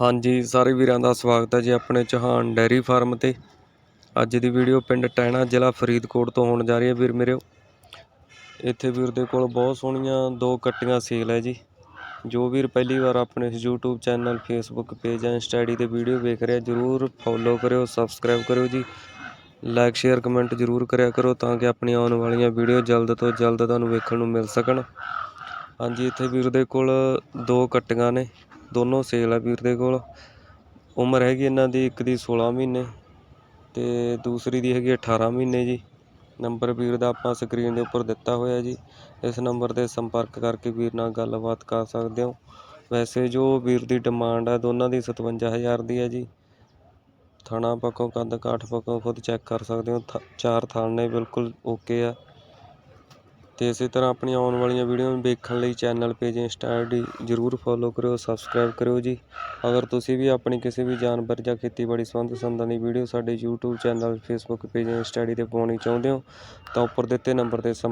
ਹਾਂਜੀ, ਸਾਰੇ ਵੀਰਾਂ ਦਾ ਸਵਾਗਤ ਹੈ ਜੀ ਆਪਣੇ ਚੌਹਾਨ ਡੈਰੀ ਫਾਰਮ ਤੇ। ਅੱਜ ਦੀ ਵੀਡੀਓ ਪਿੰਡ ਟੈਣਾ ਜ਼ਿਲ੍ਹਾ ਫਰੀਦਕੋਟ ਤੋਂ ਹੋਣ ਜਾ ਰਹੀ ਹੈ ਵੀਰ ਮੇਰੇ। ਇੱਥੇ ਵੀਰ ਦੇ ਕੋਲ ਬਹੁਤ ਸੋਹਣੀਆਂ ਦੋ ਕੱਟੀਆਂ ਸੇਲ ਹੈ ਜੀ। ਜੋ ਵੀਰ ਪਹਿਲੀ ਵਾਰ ਆਪਣੇ ਇਸ YouTube ਚੈਨਲ, Facebook ਪੇਜ ਜਾਂ ਇੰਸਟਾ ਤੇ ਵੀਡੀਓ ਵੇਖ ਰਿਹਾ, ਜਰੂਰ ਫੋਲੋ ਕਰਿਓ ਸਬਸਕ੍ਰਾਈਬ ਕਰਿਓ ਜੀ। ਲਾਈਕ ਸ਼ੇਅਰ ਕਮੈਂਟ ਜਰੂਰ ਕਰਿਆ ਕਰੋ ਤਾਂ ਕਿ ਆਪਣੀਆਂ ਆਉਣ ਵਾਲੀਆਂ ਵੀਡੀਓ ਜਲਦ ਤੋਂ ਜਲਦ ਤੁਹਾਨੂੰ ਵੇਖਣ ਨੂੰ ਮਿਲ ਸਕਣ। ਹਾਂਜੀ, ਇੱਥੇ ਵੀਰ ਦੇ ਕੋਲ ਦੋ ਕੱਟੀਆਂ ਨੇ, ਦੋਨੋਂ ਸੇਲ ਆ ਵੀਰ ਦੇ ਕੋਲ। ਉਮਰ ਹੈਗੀ ਇਹਨਾਂ ਦੀ ਇੱਕ ਦੀ 16 ਮਹੀਨੇ ਤੇ ਦੂਸਰੀ ਦੀ ਹੈਗੀ 18 ਮਹੀਨੇ ਜੀ। ਨੰਬਰ ਵੀਰ ਦਾ ਆਪਾਂ ਸਕਰੀਨ ਦੇ ਉੱਪਰ ਦਿੱਤਾ ਹੋਇਆ ਜੀ। ਇਸ ਨੰਬਰ ਤੇ ਸੰਪਰਕ ਕਰਕੇ ਵੀਰ ਨਾਲ ਗੱਲਬਾਤ ਕਰ ਸਕਦੇ ਹੋ। ਵੈਸੇ ਜੋ ਵੀਰ ਦੀ ਡਿਮਾਂਡ ਹੈ ਦੋਨਾਂ ਦੀ 57000 ਦੀ ਹੈ ਜੀ। ਥਣਾ ਪੱਖੋਂ ਕੰਧ ਕਾਠ ਪੱਖੋਂ ਖੁਦ ਚੈੱਕ ਕਰ ਸਕਦੇ ਹੋ। ਥ- ਚਾਰ ਥਣ ਨੇ ਬਿਲਕੁਲ ਓਕੇ ਆ। ਅਤੇ ਇਸੇ ਤਰ੍ਹਾਂ ਆਪਣੀਆਂ ਆਉਣ ਵਾਲੀਆਂ ਵੀਡੀਓ ਨੂੰ ਵੇਖਣ ਲਈ ਚੈਨਲ ਪੇਜ ਇੰਸਟਾ ਆਈਡੀ ਜਰੂਰ ਫੋਲੋ ਕਰਿਓ ਸਬਸਕ੍ਰਾਈਬ ਕਰਿਓ ਜੀ। ਅਗਰ ਤੁਸੀਂ ਵੀ ਆਪਣੀ ਕਿਸੇ ਵੀ ਜਾਨਵਰ ਜਾਂ ਖੇਤੀਬਾੜੀ ਸੰਬੰਧ ਸੰਦਾਂ ਦੀ ਵੀਡੀਓ ਸਾਡੇ YouTube channel Facebook page insta ID ਤੇ ਪਾਉਣੀ ਚਾਹੁੰਦੇ ਹੋ, ਤਾਂ ਉੱਪਰ ਦਿੱਤੇ ਨੰਬਰ ਤੇ ਸੰਪ-